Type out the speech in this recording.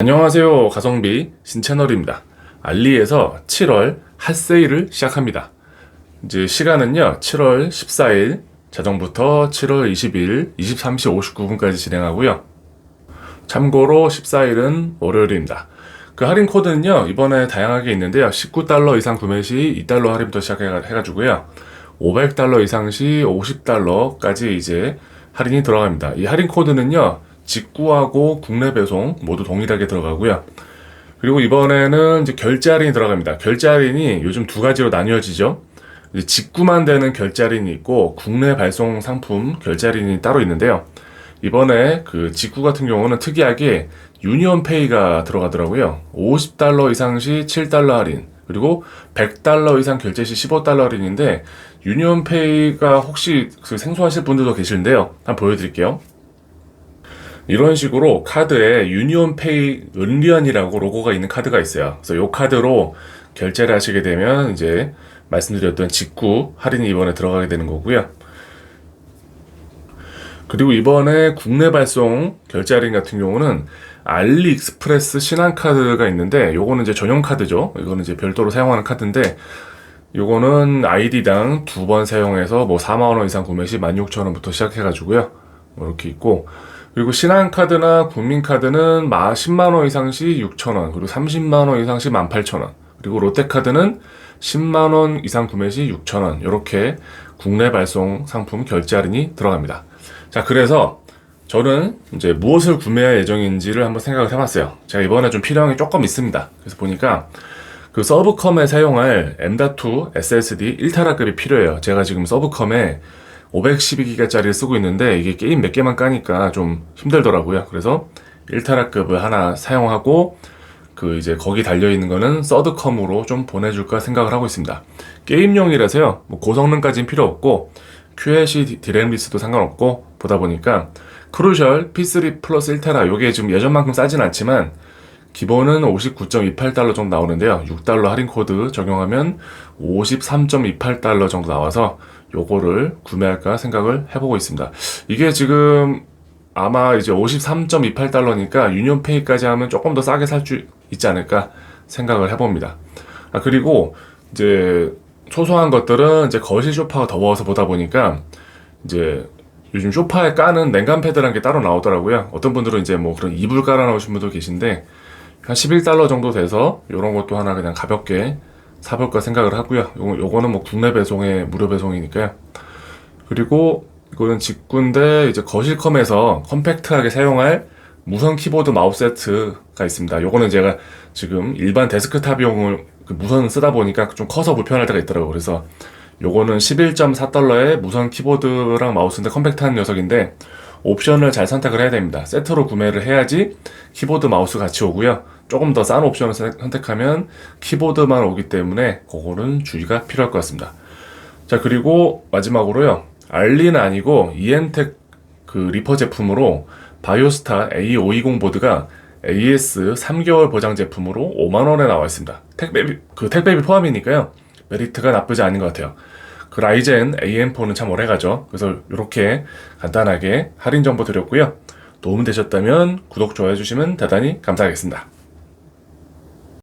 안녕하세요. 가성비 신채널입니다. 알리에서 7월 핫세일을 시작합니다. 이제 시간은요, 7월 14일 자정부터 7월 20일 23시 59분까지 진행하고요. 참고로 14일은 월요일입니다. 그 할인 코드는요, 이번에 다양하게 있는데요. 19달러 이상 구매 시 2달러 할인부터 시작해가지고요. 500달러 이상 시 50달러까지 이제 할인이 들어갑니다. 이 할인 코드는요, 직구하고 국내 배송 모두 동일하게 들어가고요. 그리고 이번에는 이제 결제 할인이 들어갑니다. 결제 할인이 요즘 두 가지로 나뉘어지죠. 직구만 되는 결제 할인이 있고 국내 발송 상품 결제 할인이 따로 있는데요. 이번에 그 직구 같은 경우는 특이하게 유니온페이가 들어가더라고요. 50달러 이상 시 7달러 할인, 그리고 100달러 이상 결제 시 15달러 할인인데 유니온페이가 혹시 그 생소하실 분들도 계실는데요. 한번 보여드릴게요. 이런 식으로 카드에 유니온페이 은리언이라고 로고가 있는 카드가 있어요. 그래서 이 카드로 결제를 하시게 되면 이제 말씀드렸던 직구 할인이 이번에 들어가게 되는 거고요. 그리고 이번에 국내 발송 결제 할인 같은 경우는 알리익스프레스 신한카드가 있는데 요거는 이제 전용 카드죠. 이거는 이제 별도로 사용하는 카드인데 요거는 아이디당 두 번 사용해서 뭐 4만 원 이상 구매 시 16,000원부터 시작해 가지고요. 뭐 이렇게 있고 그리고 신한카드나 국민카드는 마 10만 원 이상 시 6천 원, 그리고 30만 원 이상 시 18,000원, 그리고 롯데카드는 10만 원 이상 구매 시 6천 원, 이렇게 국내 발송 상품 결제 할인이 들어갑니다. 자, 그래서 저는 이제 무엇을 구매할 예정인지를 한번 생각을 해봤어요. 제가 이번에 좀 필요한 게 조금 있습니다. 그래서 보니까 그 서브컴에 사용할 M.2 SSD 1테라급이 필요해요. 제가 지금 서브컴에 512기가짜리를 쓰고 있는데 이게 게임 몇 개만 까니까 좀 힘들더라고요. 그래서 1테라급을 하나 사용하고 그 이제 거기 달려 있는 거는 서드컴으로 좀 보내줄까 생각을 하고 있습니다. 게임용이라서요. 뭐 고성능까지는 필요 없고 QLC 디램 리스도 상관없고 보다 보니까 크루셜 P3 플러스 1테라 요게 지금 예전만큼 싸진 않지만 기본은 59.28달러 정도 나오는데요. 6달러 할인 코드 적용하면 53.28달러 정도 나와서 요거를 구매할까 생각을 해보고 있습니다. 이게 지금 아마 이제 53.28달러니까 유니온페이까지 하면 조금 더 싸게 살 수 있지 않을까 생각을 해봅니다. 아, 그리고 이제 소소한 것들은 이제 거실 소파가 더워서 보다 보니까 이제 요즘 소파에 까는 냉간 패드라는 게 따로 나오더라고요. 어떤 분들은 이제 뭐 그런 이불 깔아 놓으신 분도 계신데 한 11달러 정도 돼서 이런 것도 하나 그냥 가볍게 사볼까 생각을 하고요. 요거, 요거는 뭐 국내 배송에 무료 배송이니까요. 그리고 이거는 직구인데 이제 거실컴에서 컴팩트하게 사용할 무선 키보드 마우스 세트가 있습니다. 요거는 제가 지금 일반 데스크탑용을 그 무선 쓰다 보니까 좀 커서 불편할 때가 있더라고요. 그래서 요거는 11.4달러의 무선 키보드랑 마우스인데 컴팩트한 녀석인데 옵션을 잘 선택을 해야 됩니다. 세트로 구매를 해야지 키보드 마우스 같이 오고요. 조금 더 싼 옵션을 선택하면 키보드만 오기 때문에 그거는 주의가 필요할 것 같습니다. 자 그리고 마지막으로요. 알리는 아니고 이엔텍 그 리퍼 제품으로 바이오스타 A520 보드가 AS 3개월 보장 제품으로 5만 원에 나와 있습니다. 택배비 그 택배비 포함이니까요. 메리트가 나쁘지 않은 것 같아요. 그 라이젠 AM4는 참 오래가죠. 그래서 이렇게 간단하게 할인 정보 드렸고요. 도움 되셨다면 구독, 좋아해 주시면 대단히 감사하겠습니다.